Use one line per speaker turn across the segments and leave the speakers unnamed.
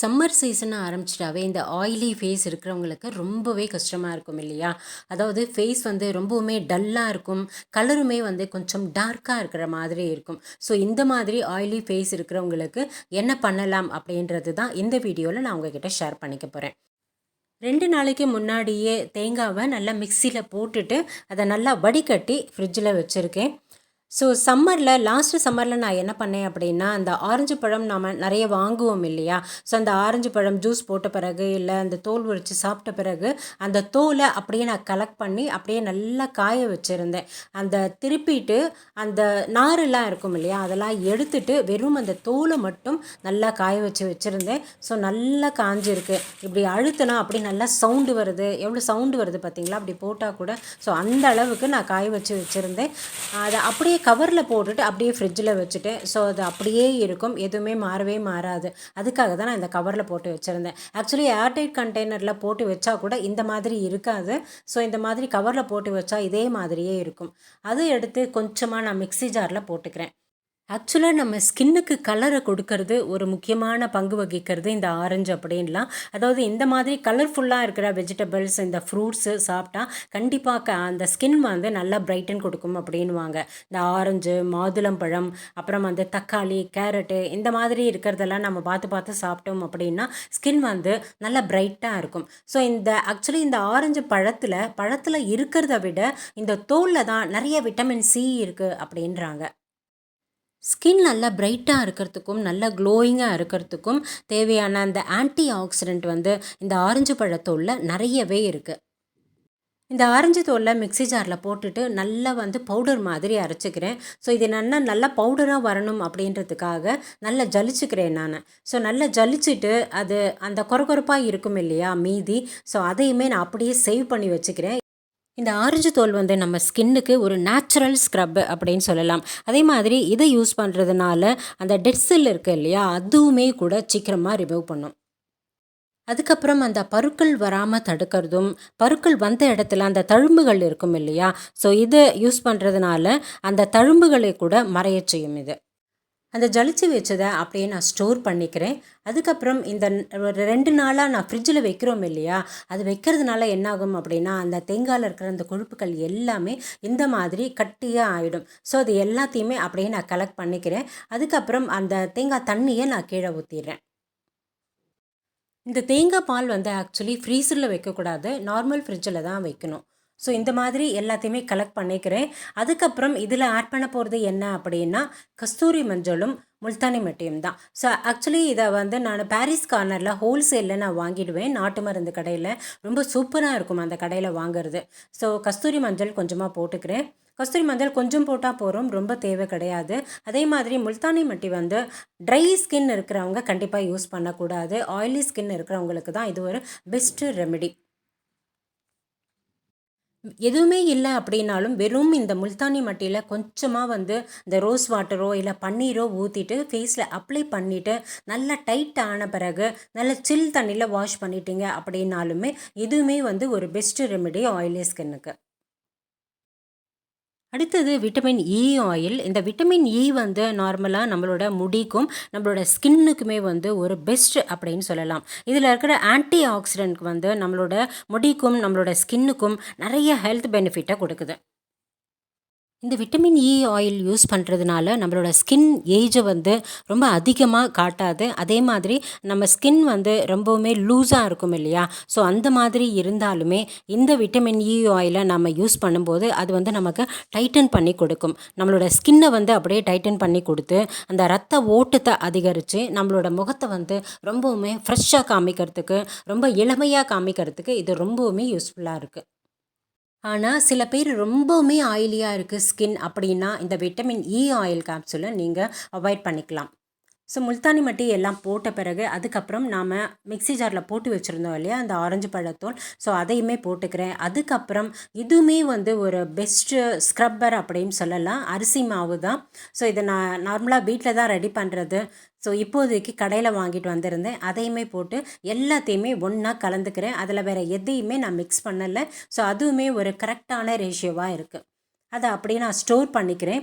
Summer season ஆரம்பிச்சிட்டாவே இந்த oily face இருக்கிறவங்களுக்கு ரொம்பவே கஷ்டமாக இருக்கும் இல்லையா? அதாவது ஃபேஸ் வந்து ரொம்பவுமே டல்லாக இருக்கும். கலருமே வந்து கொஞ்சம் டார்க்காக இருக்கிற மாதிரி இருக்கும். ஸோ இந்த மாதிரி ஆயிலி ஃபேஸ் இருக்கிறவங்களுக்கு என்ன பண்ணலாம் அப்படின்றது தான் இந்த வீடியோவில் நான் உங்ககிட்ட ஷேர் பண்ணிக்க போகிறேன் ரெண்டு நாளைக்கு முன்னாடியே தேங்காவை நல்லா மிக்சியில் போட்டுட்டு அதை நல்லா வடிகட்டி ஃப்ரிட்ஜில் வச்சுருக்கேன். ஸோ சம்மரில் லாஸ்ட்டு சம்மரில் நான் என்ன பண்ணேன் அப்படின்னா அந்த ஆரஞ்சு பழம் நாம் நிறைய வாங்குவோம் இல்லையா? ஸோ அந்த ஆரஞ்சு பழம் ஜூஸ் போட்ட பிறகு இல்லை அந்த தோல் உரித்து சாப்பிட்ட பிறகு அந்த தோலை அப்படியே நான் கலெக்ட் பண்ணி அப்படியே நல்லா காய வச்சுருந்தேன். அந்த திருப்பிட்டு அந்த நாரெல்லாம் இருக்கும் இல்லையா? அதெல்லாம் எடுத்துட்டு வெறும் அந்த தோலை மட்டும் நல்லா காய வச்சு வச்சுருந்தேன். ஸோ நல்லா காஞ்சிருக்கு. இப்படி அழுத்தினா அப்படி நல்லா சவுண்டு வருது. எவ்வளோ சவுண்டு வருது பார்த்தீங்களா? அப்படி போட்டால் கூட. ஸோ அந்த அளவுக்கு நான் காய வச்சு வச்சுருந்தேன். அதை அப்படியே கவரில் போட்டுட்டு அப்படியே ஃப்ரிட்ஜில் வச்சுட்டேன் ஸோ அது அப்படியே இருக்கும். எதுவுமே மாறவே மாறாது. அதுக்காக தான் நான் இந்த கவரில் போட்டு வச்சுருந்தேன். ஆக்சுவலி ஏர்டைட் கண்டெய்னரில் போட்டு வச்சா கூட இந்த மாதிரி இருக்காது. ஸோ இந்த மாதிரி கவரில் போட்டு வச்சா இதே மாதிரியே இருக்கும். அது எடுத்து கொஞ்சமாக நான் மிக்ஸி ஜாரில் போட்டுக்கிறேன். ஆக்சுவலாக நம்ம ஸ்கின்னுக்கு கலரை கொடுக்கறது ஒரு முக்கியமான பங்கு வகிக்கிறது இந்த ஆரஞ்சு அப்படின்லாம். அதாவது இந்த மாதிரி கலர்ஃபுல்லாக இருக்கிற வெஜிடபிள்ஸ் இந்த ஃப்ரூட்ஸு சாப்பிட்டா கண்டிப்பாக அந்த ஸ்கின் வந்து நல்லா பிரைட்டன் கொடுக்கும் அப்படின்வாங்க இந்த ஆரஞ்சு மாதுளம்பழம் அப்புறம் வந்து தக்காளி கேரட்டு இந்த மாதிரி இருக்கிறதெல்லாம் நம்ம பார்த்து பார்த்து சாப்பிட்டோம் அப்படின்னா ஸ்கின் வந்து நல்லா பிரைட்டாக இருக்கும். ஸோ இந்த ஆக்சுவலி இந்த ஆரஞ்சு பழத்தில் பழத்தில் இருக்கிறத விட இந்த தோலில் தான் நிறைய விட்டமின் சி இருக்குது அப்படின்றாங்க. ஸ்கின் நல்லா பிரைட்டாக இருக்கிறதுக்கும் நல்லா க்ளோயிங்காக இருக்கிறதுக்கும் தேவையான அந்த ஆன்டி ஆக்சிடெண்ட் வந்து இந்த ஆரஞ்சு பழத்தோலில் நிறையவே இருக்குது இந்த ஆரஞ்சு தோலில் மிக்ஸி ஜாரில் போட்டுட்டு நல்லா வந்து பவுடர் மாதிரி அரைச்சிக்கிறேன். ஸோ இது நல்லா நல்லா பவுடராக வரணும் அப்படின்றதுக்காக நல்லா ஜலிச்சுக்கிறேன் நான். ஸோ நல்லா ஜலிச்சுட்டு அது அந்த கொரகொரப்பாக இருக்கும் இல்லையா மீதி. ஸோ அதையுமே நான் அப்படியே சேவ் பண்ணி வச்சுக்கிறேன். இந்த ஆரஞ்சு தோல் வந்து நம்ம ஸ்கின்னுக்கு ஒரு நேச்சுரல் ஸ்க்ரப் அப்படின்னு சொல்லலாம். அதே மாதிரி இதை யூஸ் பண்ணுறதுனால அந்த டெட் செல் இருக்குது இல்லையா அதுவுமே கூட சீக்கிரமாக ரிமூவ் பண்ணும். அதுக்கப்புறம் அந்த பருக்கள் வராமல் தடுக்கிறதும் பருக்கள் வந்த இடத்துல அந்த தழும்புகள் இருக்கும் இல்லையா ஸோ இதை யூஸ் பண்ணுறதுனால அந்த தழும்புகளை கூட மறைய செய்யும் இது. அந்த ஜலிச்சு வச்சதை அப்படியே நான் ஸ்டோர் பண்ணிக்கிறேன். அதுக்கப்புறம் இந்த ஒரு ரெண்டு நாளாக நான் ஃப்ரிட்ஜில் வைக்கிறோம் இல்லையா? அது வைக்கிறதுனால என்னாகும் அப்படின்னா அந்த தேங்காயில் இருக்கிற அந்த கொழுப்புகள் எல்லாமே இந்த மாதிரி கட்டியாக ஆகிடும் ஸோ அது எல்லாத்தையுமே அப்படியே நான் கலெக்ட் பண்ணிக்கிறேன். அதுக்கப்புறம் அந்த தேங்காய் தண்ணியை நான் கீழே ஊற்றிடுறேன் இந்த தேங்காய் பால் வந்து ஆக்சுவலி ஃப்ரீசரில் வைக்கக்கூடாது. நார்மல் ஃப்ரிட்ஜில் தான் வைக்கணும். ஸோ இந்த மாதிரி எல்லாத்தையுமே கலெக்ட் பண்ணிக்கிறேன். அதுக்கப்புறம் இதில் ஆட் பண்ண போகிறது என்ன அப்படின்னா கஸ்தூரி மஞ்சளும் முல்தானி மெட்டியும் தான். ஸோ ஆக்சுவலி இதை வந்து நான் பாரிஸ் கார்னரில் ஹோல்சேலில் நான் வாங்கிடுவேன். நாட்டு மருந்து கடையில். ரொம்ப சூப்பராக இருக்கும் அந்த கடையில் வாங்குறது. ஸோ கஸ்தூரி மஞ்சள் கொஞ்சமாக போட்டுக்கிறேன். கஸ்தூரி மஞ்சள் கொஞ்சம் போட்டால் போகிறோம் ரொம்ப தேவை கிடையாது. அதே மாதிரி முல்தானி மட்டி வந்து ட்ரை ஸ்கின் இருக்கிறவங்க கண்டிப்பாக யூஸ் பண்ணக்கூடாது. ஆயிலி ஸ்கின் இருக்கிறவங்களுக்கு தான் இது ஒரு பெஸ்ட்டு ரெமெடி எதுவுமே இல்லை அப்படின்னாலும் வெறும் இந்த முல்தானி மட்டியில் கொஞ்சமாக வந்து இந்த ரோஸ் வாட்டரோ இல்லை பன்னீரோ ஊற்றிட்டு ஃபேஸில் அப்ளை பண்ணிவிட்டு நல்லா டைட் ஆன பிறகு நல்ல சில் தண்ணியில் வாஷ் பண்ணிட்டீங்க அப்படின்னாலுமே இதுவுமே வந்து ஒரு பெஸ்ட்டு ரெமெடி ஆயிலி ஸ்கின்னுக்கு அடுத்தது விட்டமின் இ ஆயில் இந்த விட்டமின் இ e வந்து நார்மலாக நம்மளோட முடிக்கும். நம்மளோட ஸ்கின்னுக்குமே வந்து ஒரு பெஸ்ட் அப்படின்னு சொல்லலாம். இதில் இருக்கிற ஆன்டி ஆக்சிடென்ட் வந்து நம்மளோட முடிக்கும் நம்மளோட ஸ்கின்னுக்கும் நிறைய ஹெல்த் பெனிஃபிட்டை கொடுக்குது. இந்த விட்டமின் இ ஆயில் யூஸ் பண்ணுறதுனால நம்மளோட ஸ்கின் ஏஜை வந்து ரொம்ப அதிகமாக காட்டாது. அதே மாதிரி நம்ம ஸ்கின் வந்து ரொம்பவுமே லூஸாக இருக்கும் இல்லையா? ஸோ அந்த மாதிரி இருந்தாலுமே இந்த விட்டமின் இ ஆயிலை நம்ம யூஸ் பண்ணும்போது அது வந்து நமக்கு டைட்டன் பண்ணி கொடுக்கும். நம்மளோட ஸ்கின்னை வந்து அப்படியே டைட்டன் பண்ணி கொடுத்து அந்த ரத்த ஓட்டத்தை அதிகரித்து நம்மளோட முகத்தை வந்து ரொம்பவுமே ஃப்ரெஷ்ஷாக காமிக்கிறதுக்கு ரொம்ப இளமையாக காமிக்கிறதுக்கு இது ரொம்பவுமே யூஸ்ஃபுல்லாக இருக்குது ஆனால் சில பேர் ரொம்பவுமே ஆயிலியாக இருக்குது ஸ்கின் அப்படின்னா இந்த விட்டமின் இ ஆயில் கேப்சூலை நீங்கள் அவாய்ட் பண்ணிக்கலாம். ஸோ முல்தானி மட்டி எல்லாம் போட்ட பிறகு அதுக்கப்புறம் நாம் மிக்ஸி ஜாரில் போட்டு வச்சுருந்தோம் இல்லையா? அந்த ஆரஞ்சு பழத்தோல் ஸோ அதையுமே போட்டுக்கிறேன். அதுக்கப்புறம் இதுவுமே வந்து ஒரு பெஸ்ட்டு ஸ்க்ரப்பர் அப்படின்னு சொல்லலாம். அரிசி மாவு தான். ஸோ இதை நான் நார்மலாக வீட்டில் தான் ரெடி பண்ணுறது ஸோ இப்போதைக்கு கடையில் வாங்கிட்டு வந்திருந்தேன். அதையுமே போட்டு எல்லாத்தையுமே ஒன்றா கலந்துக்கிறேன். அதில் வேறு எதையுமே நான் மிக்ஸ் பண்ணலை. ஸோ அதுவுமே ஒரு கரெக்டான ரேஷியோவாக இருக்குது அதை அப்படியே நான் ஸ்டோர் பண்ணிக்கிறேன்.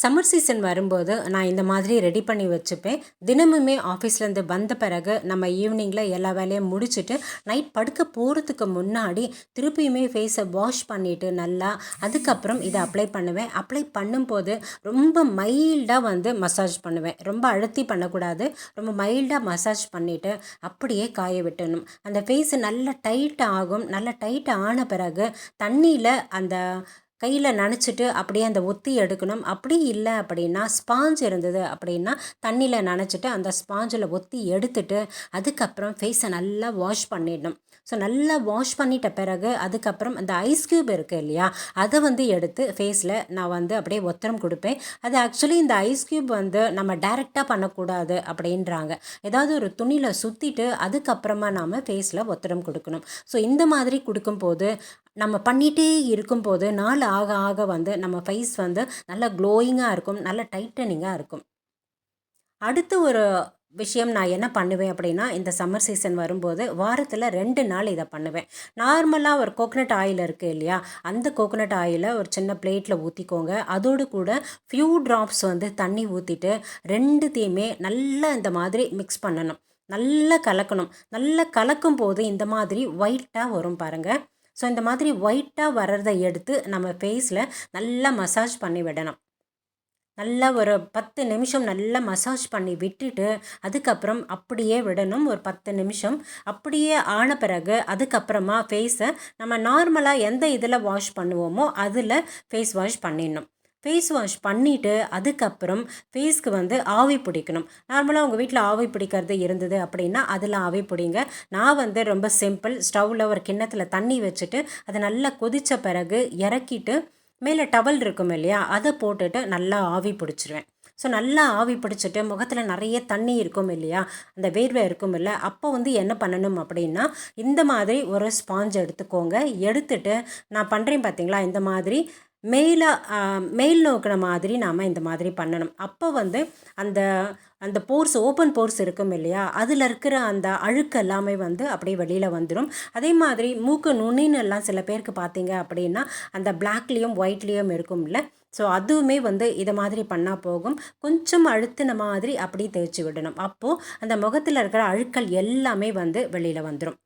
சம்மர் சீசன் வரும்போது நான் இந்த மாதிரி ரெடி பண்ணி வச்சுப்பேன். தினமுமே ஆஃபீஸ்லேருந்து வந்த பிறகு நம்ம ஈவினிங்கில் எல்லா வேலையும் முடிச்சுட்டு நைட் படுக்க போகிறதுக்கு முன்னாடி திருப்பியுமே ஃபேஸை வாஷ் பண்ணிவிட்டு நல்லா அதுக்கப்புறம் இதை அப்ளை பண்ணுவேன். அப்ளை பண்ணும்போது ரொம்ப மைல்டாக வந்து மசாஜ் பண்ணுவேன். ரொம்ப அழுத்தி பண்ணக்கூடாது. ரொம்ப மைல்டாக மசாஜ் பண்ணிவிட்டு அப்படியே காய விட்டணும். அந்த ஃபேஸு நல்லா டைட் ஆகும். நல்லா டைட் ஆன பிறகு தண்ணியில் அந்த கையில் நனைச்சிட்டு அப்படியே அந்த ஒத்தி எடுக்கணும். அப்படி இல்லை அப்படின்னா ஸ்பாஞ்ச் இருந்தது அப்படின்னா தண்ணியில் நனைச்சிட்டு அந்த ஸ்பாஞ்சில் ஒத்தி எடுத்துட்டு அதுக்கப்புறம் ஃபேஸை நல்லா வாஷ் பண்ணிடணும். ஸோ நல்லா வாஷ் பண்ணிட்ட பிறகு அதுக்கப்புறம் அந்த ஐஸ் க்யூப் இருக்குது இல்லையா? அதை வந்து எடுத்து ஃபேஸில் நான் வந்து அப்படியே ஒத்தரம் கொடுப்பேன். அது ஆக்சுவலி இந்த ஐஸ் க்யூப் வந்து நம்ம டைரெக்டாக பண்ணக்கூடாது அப்படின்றாங்க. ஏதாவது ஒரு துணியில் சுற்றிட்டு அதுக்கப்புறமா நாம் ஃபேஸில் ஒத்தரம் கொடுக்கணும். ஸோ இந்த மாதிரி கொடுக்கும்போது நம்ம பண்ணிகிட்டே இருக்கும்போது நாள் ஆக ஆக வந்து நம்ம ஃபேஸ் வந்து நல்லா க்ளோயிங்காக இருக்கும் நல்ல டைட்டனிங்காக இருக்கும். அடுத்து ஒரு விஷயம் நான் என்ன பண்ணுவேன் அப்படின்னா இந்த சம்மர் சீசன் வரும்போது வாரத்தில் ரெண்டு நாள் இதை பண்ணுவேன். நார்மலாக ஒரு கோகனட் ஆயில் இருக்குது இல்லையா அந்த கோகனட் ஆயிலை ஒரு சின்ன பிளேட்டில் ஊற்றிக்கோங்க அதோடு கூட ஃபியூ ட்ராப்ஸ் வந்து தண்ணி ஊற்றிட்டு ரெண்டுத்தையுமே நல்லா இந்த மாதிரி மிக்ஸ் பண்ணணும். நல்லா கலக்கணும். நல்லா கலக்கும் போது இந்த மாதிரி ஒயிட்டாக வரும் பாருங்கள் ஸோ இந்த மாதிரி ஒயிட்டாக வர்றதை எடுத்து நம்ம ஃபேஸில் நல்லா மசாஜ் பண்ணி விடணும். நல்லா ஒரு பத்து நிமிஷம் நல்லா மசாஜ் பண்ணி விட்டுட்டு அதுக்கப்புறம் அப்படியே விடணும். ஒரு பத்து நிமிஷம் அப்படியே ஆன பிறகு அதுக்கப்புறமா ஃபேஸை நம்ம நார்மலாக எந்த இதில் வாஷ் பண்ணுவோமோ அதில் ஃபேஸ் வாஷ் பண்ணிடணும். ஃபேஸ் வாஷ் பண்ணிவிட்டு அதுக்கப்புறம் ஃபேஸ்க்கு வந்து ஆவி பிடிக்கணும். நார்மலாக உங்கள் வீட்டில் ஆவி பிடிக்கிறது இருந்தது அப்படின்னா அதில் ஆவி பிடிங்க. நான் வந்து ரொம்ப சிம்பிள் ஸ்டவ்வில் ஒரு கிண்ணத்தில் தண்ணி வச்சுட்டு அதை நல்லா கொதித்த பிறகு இறக்கிட்டு மேலே டவல் இருக்கும் இல்லையா அதை போட்டுட்டு நல்லா ஆவி பிடிச்சிருவேன். ஸோ நல்லா ஆவி பிடிச்சிட்டு முகத்தில் நிறைய தண்ணி இருக்கும் இல்லையா அந்த வேர்வை இருக்கும் இல்லை அப்போ வந்து என்ன பண்ணணும் அப்படின்னா இந்த மாதிரி ஒரு ஸ்பாஞ்ச் எடுத்துக்கோங்க. எடுத்துட்டு நான் பண்ணுறேன் பார்த்தீங்களா இந்த மாதிரி மேலே மேல் நோக்கின மாதிரி நாம் இந்த மாதிரி பண்ணணும். அப்போ வந்து அந்த அந்த போர்ஸ் ஓப்பன் போர்ஸ் இருக்கும் இல்லையா? அதில் இருக்கிற அந்த அழுக்கு எல்லாமே வந்து அப்படியே வெளியில் வந்துடும் அதே மாதிரி மூக்கு நுண்ணின்னு எல்லாம் சில பேருக்கு பார்த்தீங்க அப்படின்னா அந்த பிளாக்லேயும் ஒயிட்லேயும் இருக்கும்ல. ஸோ அதுவுமே வந்து இதை மாதிரி பண்ணால் போகும். கொஞ்சம் அழுத்தின மாதிரி அப்படியே தேய்ச்சி விடணும். அப்போது அந்த முகத்தில் இருக்கிற அழுக்கள் எல்லாமே வந்து வெளியில் வந்துடும்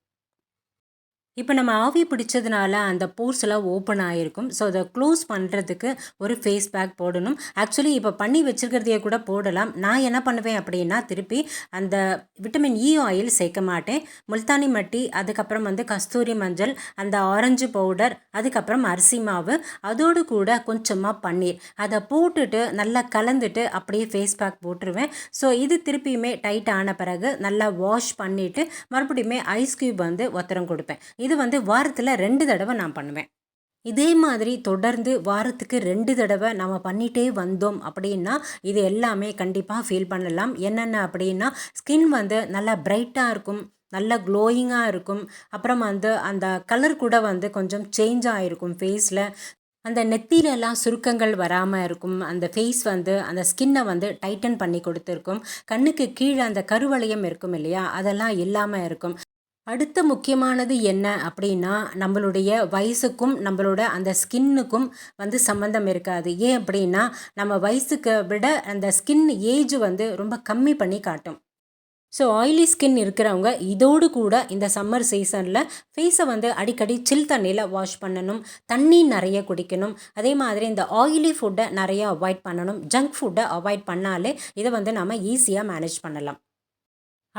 இப்போ நம்ம ஆவி பிடிச்சதுனால அந்த போர்ஸ் எல்லாம் ஓப்பன் ஆகிருக்கும் ஸோ அதை க்ளோஸ் பண்ணுறதுக்கு ஒரு ஃபேஸ் பேக் போடணும். ஆக்சுவலி இப்போ பண்ணி வச்சுருக்கிறதையே கூட போடலாம். நான் என்ன பண்ணுவேன் அப்படின்னா திருப்பி அந்த விட்டமின் இ ஆயில் சேர்க்க மாட்டேன். முல்தானி மட்டி அதுக்கப்புறம் வந்து கஸ்தூரி மஞ்சள் அந்த ஆரஞ்சு பவுடர் அதுக்கப்புறம் அரிசி மாவு அதோடு கூட கொஞ்சமாக பன்னீர். அதை போட்டுட்டு நல்லா கலந்துட்டு அப்படியே ஃபேஸ் பேக் போட்டுருவேன். ஸோ இது திருப்பியுமே டைட் ஆன பிறகு நல்லா வாஷ் பண்ணிவிட்டு மறுபடியுமே ஐஸ் க்யூப் வந்து ஒத்தரம் கொடுப்பேன். இது வந்து வாரத்தில் ரெண்டு தடவை நான் பண்ணுவேன். இதே மாதிரி தொடர்ந்து வாரத்துக்கு ரெண்டு தடவை நம்ம பண்ணிகிட்டே வந்தோம் அப்படின்னா இது எல்லாமே கண்டிப்பாக ஃபீல் பண்ணலாம். என்னென்ன அப்படின்னா ஸ்கின் வந்து நல்லா பிரைட்டாக இருக்கும் நல்ல க்ளோயிங்காக இருக்கும். அப்புறம் வந்து அந்த கலர் கூட வந்து கொஞ்சம் சேஞ்ச் ஆகிருக்கும் ஃபேஸில் அந்த நெத்திலெல்லாம் சுருக்கங்கள் வராமல் இருக்கும். அந்த ஃபேஸ் வந்து அந்த ஸ்கின்னை வந்து டைட்டன் பண்ணி கொடுத்துருக்கும். கண்ணுக்கு கீழே அந்த கருவளையம் இருக்கும் இல்லையா? அதெல்லாம் இல்லாமல் இருக்கும். அடுத்த முக்கியமானது என்ன அப்படின்னா நம்மளுடைய வயசுக்கும் நம்மளோட அந்த ஸ்கின்னுக்கும் வந்து சம்மந்தம் இருக்காது. ஏன் அப்படின்னா நம்ம வயசுக்கு விட அந்த ஸ்கின் ஏஜ் வந்து ரொம்ப கம்மி பண்ணி காட்டும். ஸோ ஆயிலி ஸ்கின் இருக்கிறவங்க இதோடு கூட இந்த சம்மர் சீசனில் ஃபேஸை வந்து அடிக்கடி சில் தண்ணியில் வாஷ் பண்ணணும் தண்ணி நிறைய குடிக்கணும். அதே மாதிரி இந்த ஆயிலி ஃபுட்டை நிறைய அவாய்ட் பண்ணணும். ஜங்க் ஃபுட்டை அவாய்ட் பண்ணாலே இதை வந்து நம்ம ஈஸியாக மேனேஜ் பண்ணலாம்.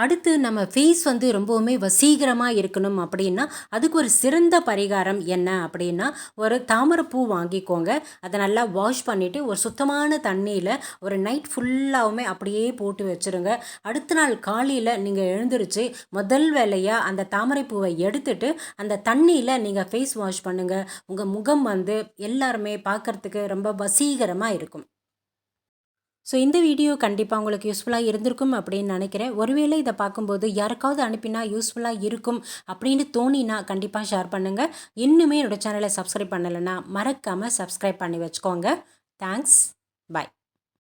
அடுத்து நம்ம ஃபேஸ் வந்து ரொம்பவுமே வசீகரமாக இருக்கணும் அப்படின்னா அதுக்கு ஒரு சிறந்த பரிகாரம் என்ன அப்படின்னா ஒரு தாமரைப்பூ வாங்கிக்கோங்க. அதை நல்லா வாஷ் பண்ணிவிட்டு ஒரு சுத்தமான தண்ணியில் ஒரு நைட் ஃபுல்லாகவுமே அப்படியே போட்டு வச்சுருங்க. அடுத்த நாள் காலையில் நீங்கள் எழுந்திரிச்சு முதல் வேலையாக அந்த தாமரைப்பூவை எடுத்துட்டு அந்த தண்ணியில் நீங்கள் ஃபேஸ் வாஷ் பண்ணுங்கள் உங்கள் முகம் வந்து எல்லாருமே பார்க்குறதுக்கு ரொம்ப வசீகரமாக இருக்கும். ஸோ இந்த வீடியோ கண்டிப்பாக உங்களுக்கு யூஸ்ஃபுல்லாக இருந்திருக்கும் அப்படின்னு நினைக்கிறேன். ஒருவேளை இதை பார்க்கும்போது யாருக்காவது அனுப்பினா யூஸ்ஃபுல்லாக இருக்கும் அப்படின்னு தோணினா கண்டிப்பாக ஷேர் பண்ணுங்கள் இன்னுமே என்னோடய சேனலை சப்ஸ்கிரைப் பண்ணலைன்னா மறக்காமல் சப்ஸ்கிரைப் பண்ணி வச்சுக்கோங்க. Thanks bye